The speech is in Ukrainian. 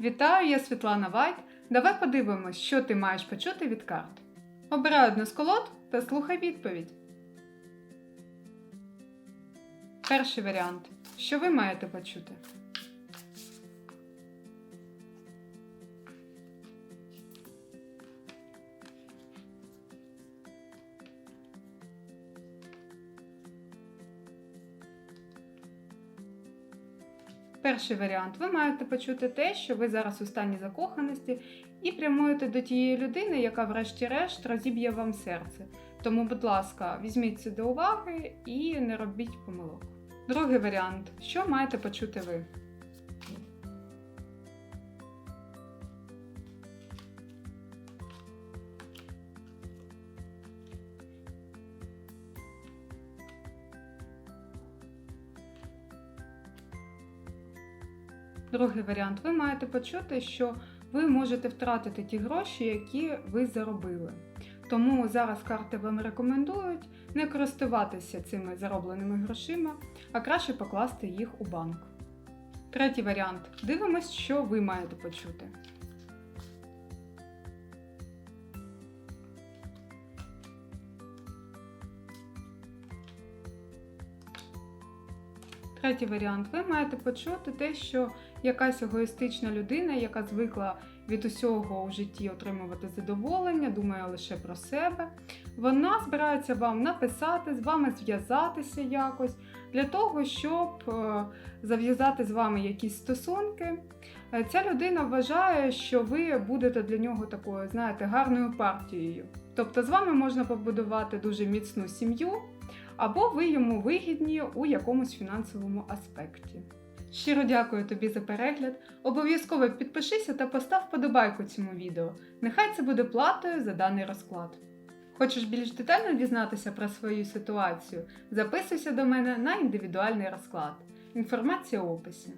Вітаю, я Світлана Вайт. Давай подивимось, що ти маєш почути від карт. Обирай одну з колод та слухай відповідь. Перший варіант. Що ви маєте почути? Перший варіант. Ви маєте почути те, що ви зараз у стані закоханості і прямуєте до тієї людини, яка, врешті-решт, розіб'є вам серце. Тому, будь ласка, візьміть це до уваги і не робіть помилок. Другий варіант. Що маєте почути ви? Другий варіант. Ви маєте почути, що ви можете втратити ті гроші, які ви заробили. Тому зараз карти вам рекомендують не користуватися цими заробленими грошима, а краще покласти їх у банк. Третій варіант. Дивимось, що ви маєте почути. Третій варіант. Ви маєте почути те, що якась егоїстична людина, яка звикла від усього у житті отримувати задоволення, думає лише про себе. Вона збирається вам написати, з вами зв'язатися якось для того, щоб е, зав'язати з вами якісь стосунки. Е, Ця людина вважає, що ви будете для нього такою, знаєте, гарною партією. Тобто з вами можна побудувати дуже міцну сім'ю, або ви йому вигідні у якомусь фінансовому аспекті. Щиро дякую тобі за перегляд. Обов'язково підпишися та постав подобайку цьому відео. Нехай це буде платою за даний розклад. Хочеш більш детально дізнатися про свою ситуацію? Записуйся до мене на індивідуальний розклад. Інформація в описі.